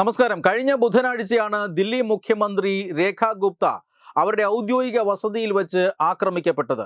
നമസ്കാരം. കഴിഞ്ഞ ബുധനാഴ്ചയാണ് ദില്ലി മുഖ്യമന്ത്രി രേഖ ഗുപ്ത അവരുടെ ഔദ്യോഗിക വസതിയിൽ വെച്ച് ആക്രമിക്കപ്പെട്ടത്.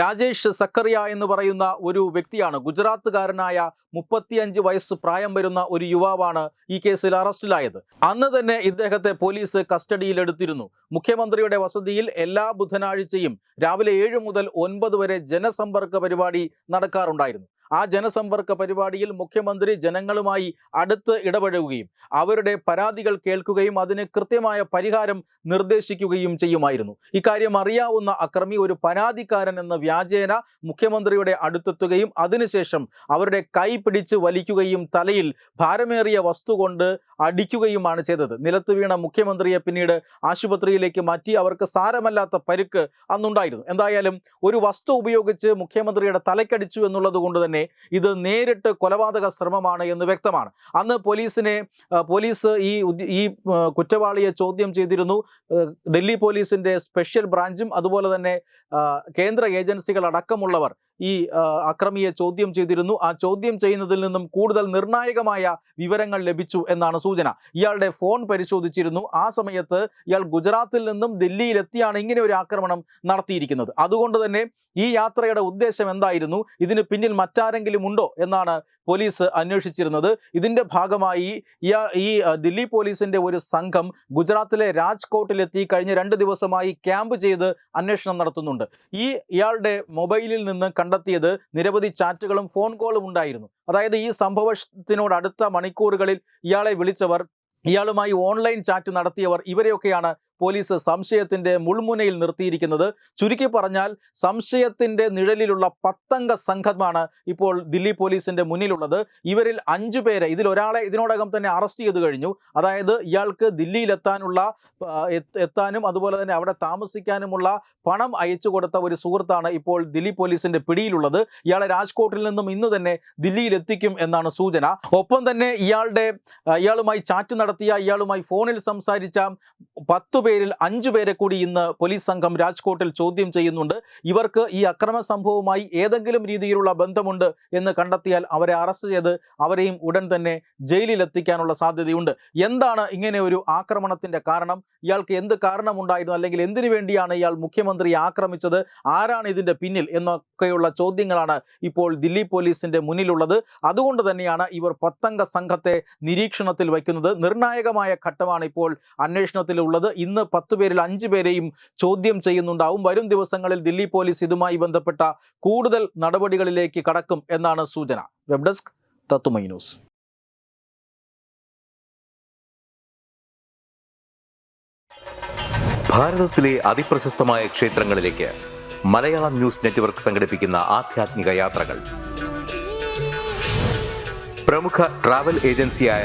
രാജേഷ് സക്കറിയ എന്ന് പറയുന്ന ഒരു വ്യക്തിയാണ്. ഗുജറാത്തുകാരനായ മുപ്പത്തിയഞ്ച് വയസ്സ് പ്രായം വരുന്ന ഒരു യുവാവാണ് ഈ കേസിൽ അറസ്റ്റിലായത്. അന്ന് തന്നെ ഇദ്ദേഹത്തെ പോലീസ് കസ്റ്റഡിയിലെടുത്തിരുന്നു. മുഖ്യമന്ത്രിയുടെ വസതിയിൽ എല്ലാ ബുധനാഴ്ചയും രാവിലെ ഏഴ് മുതൽ ഒൻപത് വരെ ജനസമ്പർക്ക പരിപാടി നടക്കാറുണ്ടായിരുന്നു. ആ ജനസമ്പർക്ക പരിപാടിയിൽ മുഖ്യമന്ത്രി ജനങ്ങളുമായി അടുത്ത് ഇടപഴകുകയും അവരുടെ പരാതികൾ കേൾക്കുകയും അതിന് കൃത്യമായ പരിഹാരം നിർദ്ദേശിക്കുകയും ചെയ്യുമായിരുന്നു. ഇക്കാര്യം അറിയാവുന്ന അക്രമി ഒരു പരാതിക്കാരൻ എന്ന വ്യാജേന മുഖ്യമന്ത്രിയുടെ അടുത്തെത്തുകയും അതിനുശേഷം അവരുടെ കൈ പിടിച്ച് വലിക്കുകയും തലയിൽ ഭാരമേറിയ വസ്തു കൊണ്ട് അടിക്കുകയുമാണ് ചെയ്തത്. നിലത്ത് വീണ മുഖ്യമന്ത്രിയെ പിന്നീട് ആശുപത്രിയിലേക്ക് മാറ്റി അവർക്ക് സാരമല്ലാത്ത പരുക്ക് അന്നുണ്ടായിരുന്നു. എന്തായാലും ഒരു വസ്തു ഉപയോഗിച്ച് മുഖ്യമന്ത്രിയുടെ തലക്കടിച്ചു എന്നുള്ളത് കൊണ്ട് തന്നെ ഇത് നേരിട്ട് കൊലപാതക ശ്രമമാണ് എന്ന് വ്യക്തമാണ്. അന്ന് പോലീസിനെ പോലീസ് ഈ ഈ കുറ്റവാളിയെ ചോദ്യം ചെയ്തിരുന്നു. ഡൽഹി പോലീസിന്റെ സ്പെഷ്യൽ ബ്രാഞ്ചും അതുപോലെ തന്നെ കേന്ദ്ര ഏജൻസികൾ അടക്കമുള്ളവർ ഈ അക്രമിയെ ചോദ്യം ചെയ്തിരുന്നു. ആ ചോദ്യം ചെയ്യുന്നതിൽ നിന്നും കൂടുതൽ നിർണായകമായ വിവരങ്ങൾ ലഭിച്ചു എന്നാണ് സൂചന. ഇയാളുടെ ഫോൺ പരിശോധിച്ചിരുന്നു. ആ സമയത്ത് ഇയാൾ ഗുജറാത്തിൽ നിന്നും ദില്ലിയിലെത്തിയാണ് ഇങ്ങനെ ഒരു ആക്രമണം നടത്തിയിരിക്കുന്നത്. അതുകൊണ്ട് തന്നെ ഈ യാത്രയുടെ ഉദ്ദേശം എന്തായിരുന്നു? ഇതിന് പിന്നിൽ മറ്റാരെങ്കിലും ഉണ്ടോ എന്നാണ് പോലീസ് അന്വേഷിച്ചിരുന്നത്. ഇതിന്റെ ഭാഗമായി ഈ ദില്ലി പോലീസിന്റെ ഒരു സംഘം ഗുജറാത്തിലെ രാജ്കോട്ടിലെത്തി കഴിഞ്ഞ രണ്ട് ദിവസമായി ക്യാമ്പ് ചെയ്ത് അന്വേഷണം നടത്തുന്നുണ്ട്. ഈ ഇയാളുടെ മൊബൈലിൽ നിന്ന് കണ്ടെത്തിയത് നിരവധി ചാറ്റുകളും ഫോൺ കോളും ഉണ്ടായിരുന്നു. അതായത് ഈ സംഭവത്തിനോട് അടുത്ത മണിക്കൂറുകളിൽ ഇയാളെ വിളിച്ചവർ ഇയാളുമായി ഓൺലൈൻ ചാറ്റ് നടത്തിയവർ ഇവരെയൊക്കെയാണ് പോലീസ് സംശയത്തിന്റെ മുൾമുനയിൽ നിർത്തിയിരിക്കുന്നത്. ചുരുക്കി പറഞ്ഞാൽ സംശയത്തിന്റെ നിഴലിലുള്ള പത്തംഗ സംഘമാണ് ഇപ്പോൾ ദില്ലി പോലീസിന്റെ മുന്നിലുള്ളത്. ഇവരിൽ അഞ്ചു പേരെ ഇതിൽ ഒരാളെ ഇതിനോടകം തന്നെ അറസ്റ്റ് ചെയ്തു കഴിഞ്ഞു. അതായത് ഇയാൾക്ക് ദില്ലിയിലെത്താനുള്ള എത്താനും അതുപോലെ തന്നെ അവിടെ താമസിക്കാനുമുള്ള പണം അയച്ചു കൊടുത്ത ഒരു സുഹൃത്താണ് ഇപ്പോൾ ദില്ലി പോലീസിന്റെ പിടിയിലുള്ളത്. ഇയാളെ രാജ്കോട്ടിൽ നിന്നും ഇന്ന് തന്നെ ദില്ലിയിൽ എത്തിക്കും എന്നാണ് സൂചന. ഒപ്പം തന്നെ ഇയാളുടെ ഇയാളുമായി ചാറ്റ് നടത്തിയ ഇയാളുമായി ഫോണിൽ സംസാരിച്ച പത്തു പേരിൽ അഞ്ചു പേരെ കൂടി ഇന്ന് പോലീസ് സംഘം രാജ്കോട്ടിൽ ചോദ്യം ചെയ്യുന്നുണ്ട്. ഇവർക്ക് ഈ അക്രമ സംഭവവുമായി ഏതെങ്കിലും രീതിയിലുള്ള ബന്ധമുണ്ട് എന്ന് കണ്ടെത്തിയാൽ അവരെ അറസ്റ്റ് ചെയ്ത് അവരെയും ഉടൻ തന്നെ ജയിലിൽ എത്തിക്കാനുള്ള സാധ്യതയുണ്ട്. എന്താണ് ഇങ്ങനെ ഒരു ആക്രമണത്തിന്റെ കാരണം? ഇയാൾക്ക് എന്ത് കാരണമുണ്ടായിരുന്നു? അല്ലെങ്കിൽ എന്തിനു വേണ്ടിയാണ് ഇയാൾ മുഖ്യമന്ത്രിയെ ആക്രമിച്ചത്? ആരാണ് ഇതിന്റെ പിന്നിൽ? എന്നൊക്കെയുള്ള ചോദ്യങ്ങളാണ് ഇപ്പോൾ ദില്ലി പോലീസിന്റെ മുന്നിലുള്ളത്. അതുകൊണ്ട് തന്നെയാണ് ഇവർ പത്തംഗ സംഘത്തെ നിരീക്ഷണത്തിൽ വയ്ക്കുന്നത്. നിർണായകമായ ഘട്ടമാണ് ഇപ്പോൾ അന്വേഷണത്തിലുള്ളത്. ഇന്ന് പത്ത് പേരിൽ അഞ്ച് പേരെയും ചോദ്യം ചെയ്യുന്നുണ്ടാവും. വരും ദിവസങ്ങളിൽ ദില്ലി പോലീസ് ഇതുമായി ബന്ധപ്പെട്ട കൂടുതൽ നടപടികളിലേക്ക് കടക്കും എന്നാണ് സൂചന. വെബ് ഡെസ്ക് തത്തുമൈ ന്യൂസ്. അതിപ്രശസ്തമായ ക്ഷേത്രങ്ങളിലേക്ക് മലയാളം ന്യൂസ് നെറ്റ്വർക്ക് സംഘടിപ്പിക്കുന്ന യാത്രകൾ. പ്രമുഖ ട്രാവൽ ഏജൻസിയായ